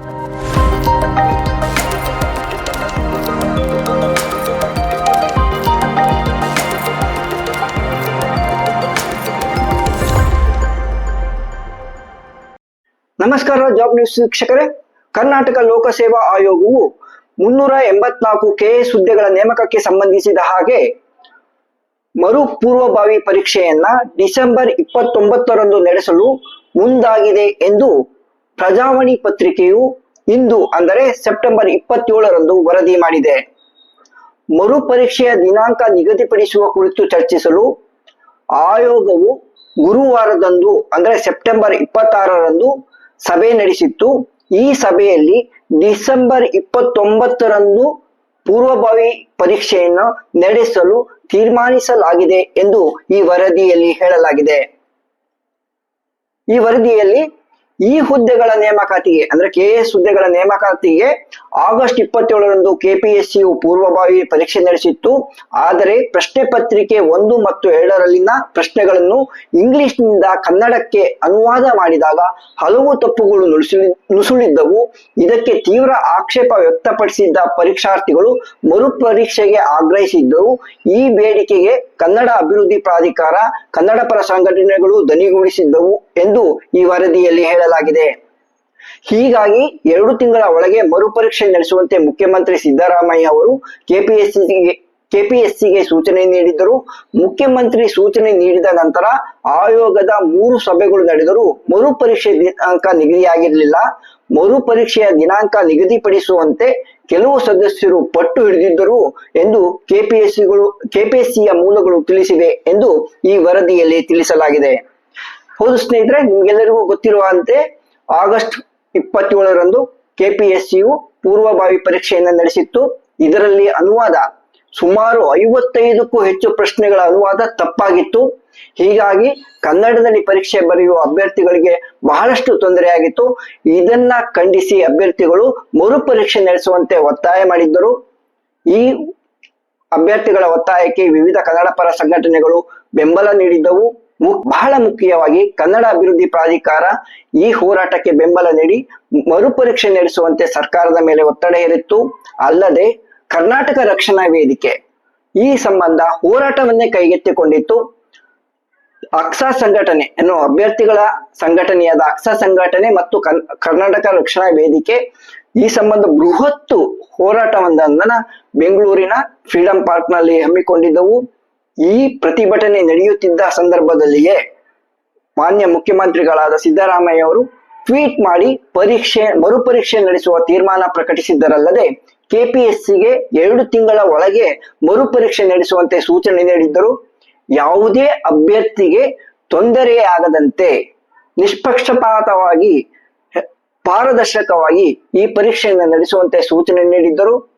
ನಮಸ್ಕಾರ job news ವೀಕ್ಷಕರೇ. ಕರ್ನಾಟಕ ಲೋಕಸೇವಾ ಆಯೋಗವು ಮುನ್ನೂರ ಎಂಬತ್ನಾಲ್ಕು ಕೆಎಸ್ ಹುದ್ದೆಗಳ ನೇಮಕಕ್ಕೆ ಸಂಬಂಧಿಸಿದ ಹಾಗೆ ಮರು ಪೂರ್ವಭಾವಿ ಪರೀಕ್ಷೆಯನ್ನ ಡಿಸೆಂಬರ್ ಇಪ್ಪತ್ತೊಂಬತ್ತರಂದು ನಡೆಸಲು ಮುಂದಾಗಿದೆ ಎಂದು ಪ್ರಜಾವಾಣಿ ಪತ್ರಿಕೆಯು ಇಂದು, ಅಂದರೆ ಸೆಪ್ಟೆಂಬರ್ ಇಪ್ಪತ್ತೇಳರಂದು ವರದಿ ಮಾಡಿದೆ. ಮರು ಪರೀಕ್ಷೆಯ ದಿನಾಂಕ ನಿಗದಿಪಡಿಸುವ ಕುರಿತು ಚರ್ಚಿಸಲು ಆಯೋಗವು ಗುರುವಾರದಂದು, ಅಂದರೆ ಸೆಪ್ಟೆಂಬರ್ ಇಪ್ಪತ್ತಾರರಂದು ಸಭೆ ನಡೆಸಿತ್ತು. ಈ ಸಭೆಯಲ್ಲಿ ಡಿಸೆಂಬರ್ ಇಪ್ಪತ್ತೊಂಬತ್ತರಂದು ಪೂರ್ವಭಾವಿ ಪರೀಕ್ಷೆಯನ್ನು ನಡೆಸಲು ತೀರ್ಮಾನಿಸಲಾಗಿದೆ ಎಂದು ಈ ವರದಿಯಲ್ಲಿ ಹೇಳಲಾಗಿದೆ. ಈ ವರದಿಯಲ್ಲಿ ಈ ಹುದ್ದೆಗಳ ನೇಮಕಾತಿಗೆ, ಅಂದ್ರೆ ಕೆ ಎಸ್ ಹುದ್ದೆಗಳ ನೇಮಕಾತಿಗೆ ಆಗಸ್ಟ್ ಇಪ್ಪತ್ತೇಳರಂದು ಕೆಪಿಎಸ್ಸಿಯು ಪೂರ್ವಭಾವಿ ಪರೀಕ್ಷೆ ನಡೆಸಿತ್ತು. ಆದರೆ ಪ್ರಶ್ನೆ ಪತ್ರಿಕೆ ಒಂದು ಮತ್ತು ಎರಡರಲ್ಲಿನ ಪ್ರಶ್ನೆಗಳನ್ನು ಇಂಗ್ಲಿಷ್ನಿಂದ ಕನ್ನಡಕ್ಕೆ ಅನುವಾದ ಮಾಡಿದಾಗ ಹಲವು ತಪ್ಪುಗಳು ನುಸುಳಿ, ನುಸುಳಿದ್ದವು. ಇದಕ್ಕೆ ತೀವ್ರ ಆಕ್ಷೇಪ ವ್ಯಕ್ತಪಡಿಸಿದ್ದ ಪರೀಕ್ಷಾರ್ಥಿಗಳು ಮರುಪರೀಕ್ಷೆಗೆ ಆಗ್ರಹಿಸಿದ್ದರು. ಈ ಬೇಡಿಕೆಗೆ ಕನ್ನಡ ಅಭಿವೃದ್ಧಿ ಪ್ರಾಧಿಕಾರ, ಕನ್ನಡ ಪರ ಸಂಘಟನೆಗಳು ದನಿಗೂಡಿಸಿದ್ದವು ಎಂದು ಈ ವರದಿಯಲ್ಲಿ ಹೇಳಲಾಗಿದೆ. ಹೀಗಾಗಿ ಎರಡು ತಿಂಗಳ ಒಳಗೆ ಮರುಪರೀಕ್ಷೆ ನಡೆಸುವಂತೆ ಮುಖ್ಯಮಂತ್ರಿ ಸಿದ್ದರಾಮಯ್ಯ ಅವರು ಕೆಪಿಎಸ್ಸಿಗೆ ಕೆಪಿಎಸ್ಸಿಗೆ ಸೂಚನೆ ನೀಡಿದ್ದರು. ಮುಖ್ಯಮಂತ್ರಿ ಸೂಚನೆ ನೀಡಿದ ನಂತರ ಆಯೋಗದ ಮೂರು ಸಭೆಗಳು ನಡೆದರೂ ಮರುಪರೀಕ್ಷೆ ದಿನಾಂಕ ನಿಗದಿಯಾಗಿರಲಿಲ್ಲ. ಮರುಪರೀಕ್ಷೆಯ ದಿನಾಂಕ ನಿಗದಿಪಡಿಸುವಂತೆ ಕೆಲವು ಸದಸ್ಯರು ಪಟ್ಟು ಹಿಡಿದಿದ್ದರು ಎಂದು ಕೆಪಿಎಸ್ಸಿಗಳು, ಕೆಪಿಎಸ್ಸಿಯ ಮೂಲಗಳು ತಿಳಿಸಿವೆ ಎಂದು ಈ ವರದಿಯಲ್ಲಿ ತಿಳಿಸಲಾಗಿದೆ. ಹೌದು ಸ್ನೇಹಿತರೆ, ನಿಮ್ಗೆಲ್ಲರಿಗೂ ಗೊತ್ತಿರುವಂತೆ ಆಗಸ್ಟ್ ಇಪ್ಪತ್ತೇಳರಂದು ಕೆಪಿಎಸ್ಸಿಯು ಪೂರ್ವಭಾವಿ ಪರೀಕ್ಷೆಯನ್ನು ನಡೆಸಿತ್ತು. ಇದರಲ್ಲಿ ಅನುವಾದ ಸುಮಾರು ಐವತ್ತೈದಕ್ಕೂ ಹೆಚ್ಚು ಪ್ರಶ್ನೆಗಳ ಅನುವಾದ ತಪ್ಪಾಗಿತ್ತು. ಹೀಗಾಗಿ ಕನ್ನಡದಲ್ಲಿ ಪರೀಕ್ಷೆ ಬರೆಯುವ ಅಭ್ಯರ್ಥಿಗಳಿಗೆ ಬಹಳಷ್ಟು ತೊಂದರೆಯಾಗಿತ್ತು ಇದನ್ನ ಖಂಡಿಸಿ ಅಭ್ಯರ್ಥಿಗಳು ಮರುಪರೀಕ್ಷೆ ನಡೆಸುವಂತೆ ಒತ್ತಾಯ ಮಾಡಿದ್ದರು. ಈ ಅಭ್ಯರ್ಥಿಗಳ ಒತ್ತಾಯಕ್ಕೆ ವಿವಿಧ ಕನ್ನಡ ಪರ ಸಂಘಟನೆಗಳು ಬೆಂಬಲ ನೀಡಿದ್ದವು. ಬಹಳ ಮುಖ್ಯವಾಗಿ ಕನ್ನಡ ಅಭಿವೃದ್ಧಿ ಪ್ರಾಧಿಕಾರ ಈ ಹೋರಾಟಕ್ಕೆ ಬೆಂಬಲ ನೀಡಿ ಮರುಪರೀಕ್ಷೆ ನಡೆಸುವಂತೆ ಸರ್ಕಾರದ ಮೇಲೆ ಒತ್ತಡ ಹೇರಿತ್ತು. ಅಲ್ಲದೆ ಕರ್ನಾಟಕ ರಕ್ಷಣಾ ವೇದಿಕೆ ಈ ಸಂಬಂಧ ಹೋರಾಟವನ್ನೇ ಕೈಗೆತ್ತಿಕೊಂಡಿತ್ತು. ಅಕ್ಸಾ ಸಂಘಟನೆ ಅನ್ನು ಅಭ್ಯರ್ಥಿಗಳ ಸಂಘಟನೆಯಾದ ಅಕ್ಸಾ ಸಂಘಟನೆ ಮತ್ತು ಕರ್ನಾಟಕ ರಕ್ಷಣಾ ವೇದಿಕೆ ಈ ಸಂಬಂಧ ಬೃಹತ್ತು ಹೋರಾಟವೊಂದನ್ನ ಬೆಂಗಳೂರಿನ ಫ್ರೀಡಂ ಪಾರ್ಕ್ನಲ್ಲಿ ಹಮ್ಮಿಕೊಂಡಿದ್ದವು. ಈ ಪ್ರತಿಭಟನೆ ನಡೆಯುತ್ತಿದ್ದ ಸಂದರ್ಭದಲ್ಲಿಯೇ ಮಾನ್ಯ ಮುಖ್ಯಮಂತ್ರಿಗಳಾದ ಸಿದ್ದರಾಮಯ್ಯ ಅವರು ಟ್ವೀಟ್ ಮಾಡಿ ಪರೀಕ್ಷೆ, ಮರುಪರೀಕ್ಷೆ ನಡೆಸುವ ತೀರ್ಮಾನ ಪ್ರಕಟಿಸಿದ್ದರಲ್ಲದೆ ಕೆಪಿಎಸ್ಸಿಗೆ ಎರಡು ತಿಂಗಳ ಒಳಗೆ ಮರುಪರೀಕ್ಷೆ ನಡೆಸುವಂತೆ ಸೂಚನೆ ನೀಡಿದ್ದರು. ಯಾವುದೇ ಅಭ್ಯರ್ಥಿಗೆ ತೊಂದರೆಯಾಗದಂತೆ ನಿಷ್ಪಕ್ಷಪಾತವಾಗಿ, ಪಾರದರ್ಶಕವಾಗಿ ಈ ಪರೀಕ್ಷೆಯನ್ನು ನಡೆಸುವಂತೆ ಸೂಚನೆ ನೀಡಿದ್ದರು.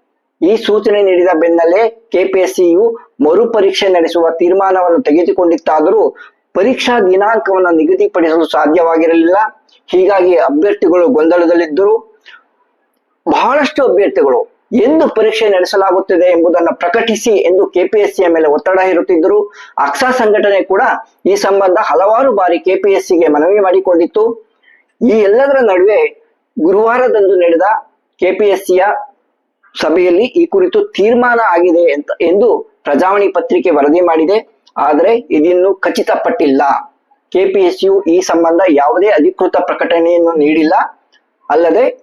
ಈ ಸೂಚನೆ ನೀಡಿದ ಬೆನ್ನಲ್ಲೇ ಕೆಪಿಎಸ್ಸಿಯು ಮರುಪರೀಕ್ಷೆ ನಡೆಸುವ ತೀರ್ಮಾನವನ್ನು ತೆಗೆದುಕೊಂಡಿತ್ತಾದರೂ ಪರೀಕ್ಷಾ ದಿನಾಂಕವನ್ನು ನಿಗದಿಪಡಿಸಲು ಸಾಧ್ಯವಾಗಿರಲಿಲ್ಲ. ಹೀಗಾಗಿ ಅಭ್ಯರ್ಥಿಗಳು ಗೊಂದಲದಲ್ಲಿದ್ದರು. ಬಹಳಷ್ಟು ಅಭ್ಯರ್ಥಿಗಳು ಎಂದು ಪರೀಕ್ಷೆ ನಡೆಸಲಾಗುತ್ತಿದೆ ಎಂಬುದನ್ನು ಪ್ರಕಟಿಸಿ ಎಂದು ಕೆಪಿಎಸ್ಸಿಯ ಮೇಲೆ ಒತ್ತಡ ಹೇರುತ್ತಿದ್ದರು. ಅಕ್ಸಾ ಸಂಘಟನೆ ಕೂಡ ಈ ಸಂಬಂಧ ಹಲವಾರು ಬಾರಿ ಕೆಪಿಎಸ್ಸಿಗೆ ಮನವಿ ಮಾಡಿಕೊಂಡಿತ್ತು. ಈ ಎಲ್ಲದರ ನಡುವೆ ಗುರುವಾರದಂದು ನಡೆದ ಕೆಪಿಎಸ್ಸಿಯ ಸಭೆಯಲ್ಲಿ ಈ ಕುರಿತು ತೀರ್ಮಾನ ಆಗಿದೆ ಅಂತ ಎಂದು ಪ್ರಜಾವಾಣಿ ಪತ್ರಿಕೆ ವರದಿ ಮಾಡಿದೆ. ಆದರೆ ಇದಿನ್ನು ಖಚಿತಪಟ್ಟಿಲ್ಲ. ಕೆಪಿಎಸ್ಸಿಯು ಈ ಸಂಬಂಧ ಯಾವುದೇ ಅಧಿಕೃತ ಪ್ರಕಟಣೆಯನ್ನು ನೀಡಿಲ್ಲ. ಅಲ್ಲದೆ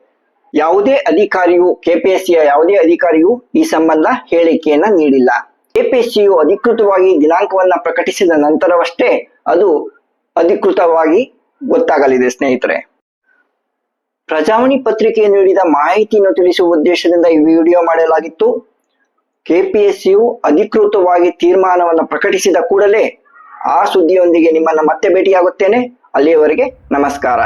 ಯಾವುದೇ ಅಧಿಕಾರಿಯು ಕೆಪಿಎಸ್ಸಿಯ ಯಾವುದೇ ಅಧಿಕಾರಿಯು ಈ ಸಂಬಂಧ ಹೇಳಿಕೆಯನ್ನ ನೀಡಿಲ್ಲ. ಕೆಪಿಎಸ್ಸಿಯು ಅಧಿಕೃತವಾಗಿ ದಿನಾಂಕವನ್ನ ಪ್ರಕಟಿಸಿದ ನಂತರವಷ್ಟೇ ಅದು ಅಧಿಕೃತವಾಗಿ ಗೊತ್ತಾಗಲಿದೆ, ಸ್ನೇಹಿತರೆ. ಪ್ರಜಾವಾಣಿ ಪತ್ರಿಕೆ ನೀಡಿದ ಮಾಹಿತಿಯನ್ನು ತಿಳಿಸುವ ಉದ್ದೇಶದಿಂದ ಈ ವಿಡಿಯೋ ಮಾಡಲಾಗಿತ್ತು. ಕೆಪಿಎಸ್ಸಿಯು ಅಧಿಕೃತವಾಗಿ ತೀರ್ಮಾನವನ್ನು ಪ್ರಕಟಿಸಿದ ಕೂಡಲೇ ಆ ಸುದ್ದಿಯೊಂದಿಗೆ ನಿಮ್ಮನ್ನ ಮತ್ತೆ ಭೇಟಿಯಾಗುತ್ತೇನೆ. ಅಲ್ಲಿಯವರೆಗೆ ನಮಸ್ಕಾರ.